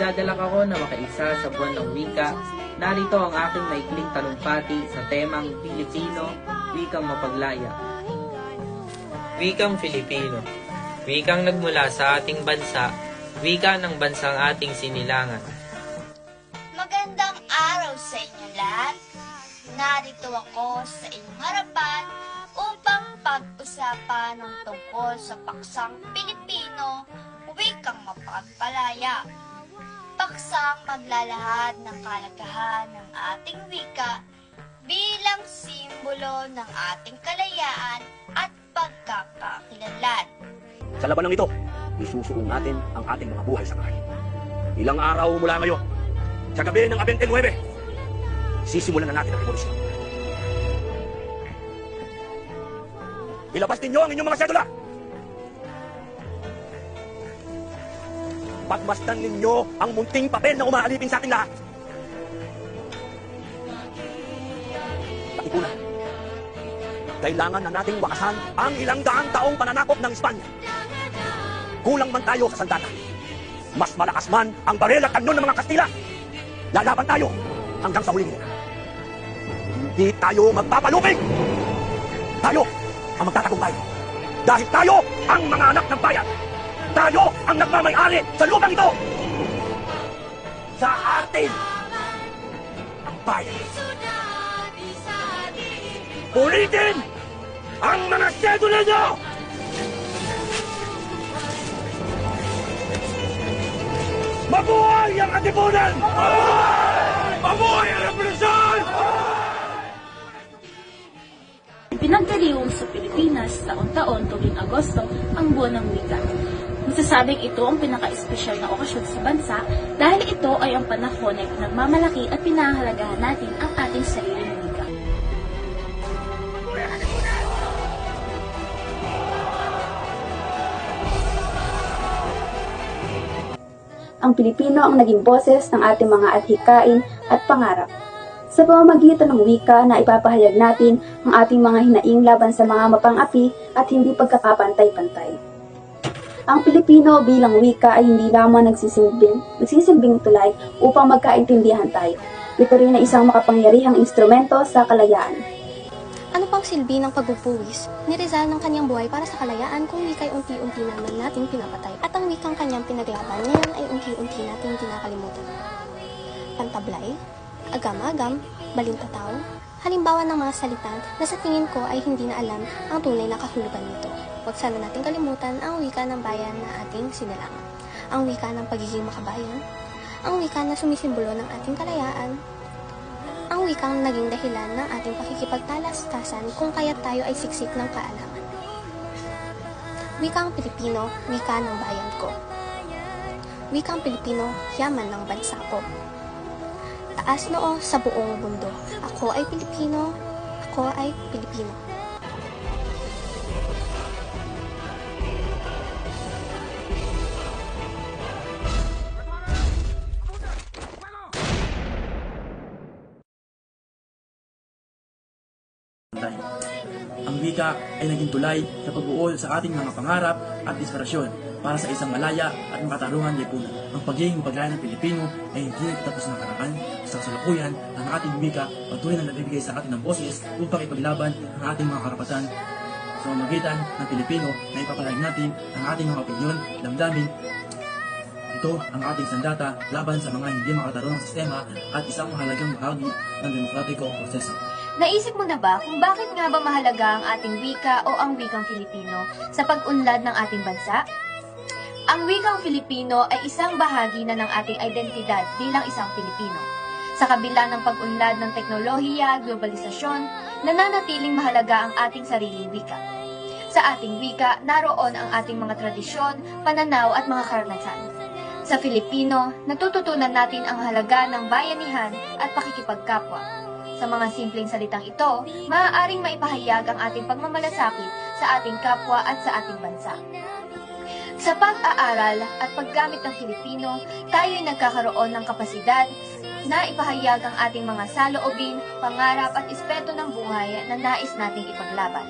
Nagagalak ako na makaisa sa buwan ng wika. Narito ang aking maikling talumpati sa temang Pilipino, wikang mapaglaya. Wikang Filipino. Wikang nagmula sa ating bansa, wika ng bansang ating sinilangan. Magandang araw sa inyo lahat. Narito ako sa inyong harapan upang pag-usapan ng tungkol sa paksang Pilipino, wikang mapagpalaya. Paksang maglalahad ng kalagahan ng ating wika bilang simbolo ng ating kalayaan at pagkakakilanlan. Sa labanang ito, isusuong natin ang ating mga buhay sa kahit. Ilang araw mula ngayon, sa gabi ng 29, sisimulan na natin ang revolusyon. Ilabas ninyo ang inyong mga sedula! Pagmasdan ninyo ang munting papel na umaalipin sa ating lahat. Katipunan, kailangan na nating wakasan ang ilang daang taong pananakop ng Espanya. Kulang man tayo sa sandata. Mas malakas man ang baril at kanyon ng mga Kastila. Lalaban tayo hanggang sa huling. Hindi tayo magpapalupig! Tayo ang magtatagumpay. Dahil tayo ang mga anak ng bayan. Tayo ang nagmamay-ari sa lupang ito. Sa atin ang bayan. Ulitin ang mga sedula nyo! Mabuhay ang katipunan! Mabuhay ang revolusyon! Pinagdiriwang sa Pilipinas taon-taon tuwing Agosto ang buwan ng wika. Masasabing ito ang pinaka-espesyal na okasyon sa bansa dahil ito ay ang panahon na pinagmamalaki at pinahahalagahan natin ang ating sariling wika. ang Pilipino ang naging boses ng ating mga adhikain at pangarap. Sa pamamagitan ng wika na ipapahayag natin ang ating mga hinaing laban sa mga mapang-api at hindi pagkakapantay-pantay. Ang Pilipino bilang wika ay hindi lamang nagsisilbing, nagsisilbing tulay upang magkaintindihan tayo. Ito rin ay isang makapangyarihang instrumento sa kalayaan. Ano pang silbi ng pagpupuwis ni Rizal ng kanyang buhay para sa kalayaan kung wika'y unti-unti naman nating pinapatay at ang wikang kanyang pinaglaban ngayon ay unti-unti nating kinakalimutan. Pantablay, agam-agam, balintataw, halimbawa ng mga salita na sa tingin ko ay hindi na alam ang tunay na kahulugan nito. Huwag sana nating kalimutan ang wika ng bayan na ating sinilangan. Ang wika ng pagiging makabayan, ang wika na sumisimbolo ng ating kalayaan, ang wikang naging dahilan ng ating pakikipagtalastasan kung kaya't tayo ay siksik ng kaalaman. Wikang Pilipino, wika ng bayan ko. Wikang Pilipino, yaman ng bansa ko. Taas noo sa buong mundo. Ako ay Pilipino, ako ay Pilipino. Wika ay naging tulay sa pagbuol sa ating mga pangarap at inspirasyon para sa isang malaya at makatarungan lipunan. Ang pagiging paglaya ng Pilipino ay hindi nagtatapos ng harapan sa kasalukuyan ang ating wika patuloy na nagbibigay sa atin ng boses upang ipaglaban ang ating mga karapatan sa pamamagitan ng Pilipino na ipapalahig natin ang ating mga opinyon, damdamin, ito ang ating sandata laban sa mga hindi makatarungang sistema at isang mahalagang bahagi ng demokratiko proseso. Naisip mo na ba kung bakit nga ba mahalaga ang ating wika o ang wikang Filipino sa pag-unlad ng ating bansa? Ang wikang Filipino ay isang bahagi na ng ating identidad bilang isang Pilipino. Sa kabila ng pag-unlad ng teknolohiya, globalisasyon, nananatiling mahalaga ang ating sariling wika. Sa ating wika, naroon ang ating mga tradisyon, pananaw at mga karanasan. Sa Filipino, natututunan natin ang halaga ng bayanihan at pakikipagkapwa. Sa mga simpleng salitang ito, maaaring maipahayag ang ating pagmamalasakit sa ating kapwa at sa ating bansa. Sa pag-aaral at paggamit ng Filipino, tayo ay nagkakaroon ng kapasidad na ipahayag ang ating mga saloobin, pangarap at espeto ng buhay na nais nating ipaglaban.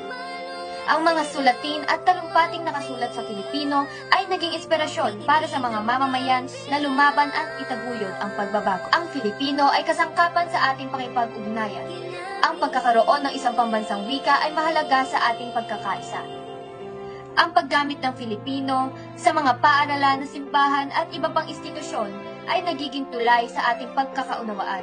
Ang mga sulatin at talumpating nakasulat sa Filipino ay naging inspirasyon para sa mga mamamayan na lumaban at itaguyod ang pagbabago. Ang Filipino ay kasangkapan sa ating pakipag-ugnayan. Ang pagkakaroon ng isang pambansang wika ay mahalaga sa ating pagkakaisa. Ang paggamit ng Filipino sa mga paaralan, simbahan at iba pang institusyon ay nagiging tulay sa ating pagkakaunawaan.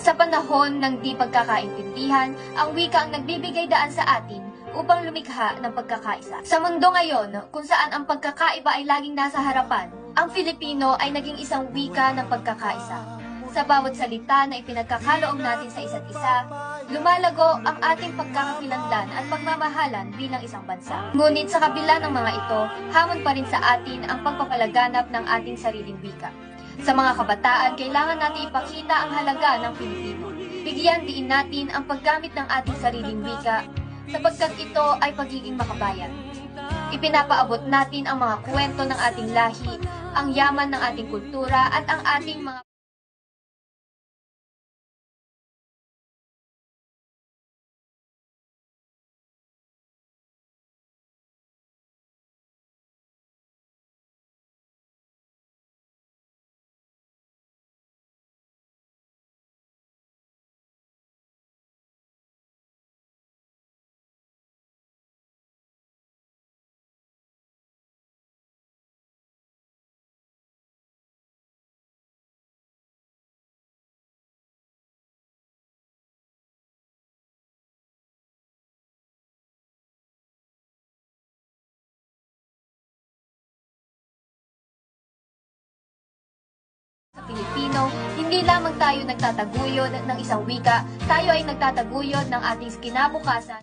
Sa panahon ng di pagkakaintindihan, ang wika ang nagbibigay daan sa atin upang lumikha ng pagkakaisa. Sa mundo ngayon, kung saan ang pagkakaiba ay laging nasa harapan, ang Filipino ay naging isang wika ng pagkakaisa. Sa bawat salita na ipinagkakaloob natin sa isa't isa, lumalago ang ating pagkakakilanlan at pagmamahalan bilang isang bansa. Ngunit sa kabila ng mga ito, hamon pa rin sa atin ang pagpapalaganap ng ating sariling wika. Sa mga kabataan, kailangan natin ipakita ang halaga ng Pilipino. Bigyan diin natin ang paggamit ng ating sariling wika sapagkat ito ay pagiging makabayan. Ipinapaabot natin ang mga kwento ng ating lahi, ang yaman ng ating kultura at ang ating mga Pilipino, hindi lamang tayo nagtataguyod ng isang wika, tayo ay nagtataguyod ng ating kinabukasan.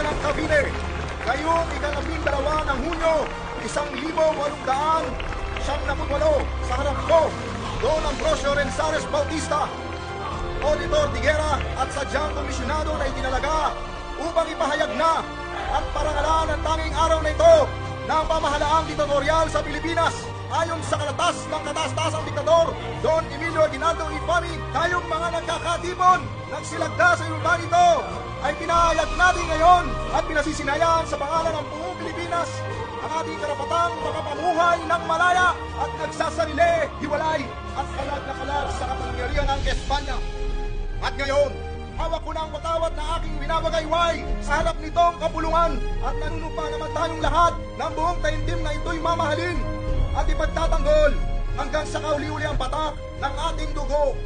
Lalawigan ng Cavite, ngayong ikalabing dalawa ng Hunyo, isang libo walong daan, siyang naputwalo sa harap ko, Don Ambrosio Renzares Bautista, Auditor Tigera at sadyang komisyonado na itinalaga upang ipahayag na at parangalan ang tanging araw na ito ng pamahalaang diktatorial sa Pilipinas ayon sa kalatas ng katastasang diktador, Don Emilio Aguinaldo Infami, tayong mga nagkakatipon, nagsilagda sa ilunan nito, ay pinahayag natin ngayon at pinasisinayaan sa pangalan ng buong Pilipinas ang ating karapatang makapamuhay ng malaya at nagsasarili, hiwalay at kalag na kalag sa kapangyarihan ng Espanya. At ngayon, hawak ko na ang patawad na aking winabagayway sa harap nitong kapulungan at nanunumpa naman tayong lahat ng buong taimtim na ito'y mamahalin at ipagtatanggol hanggang sa kauli-uli ang batak ng ating dugo.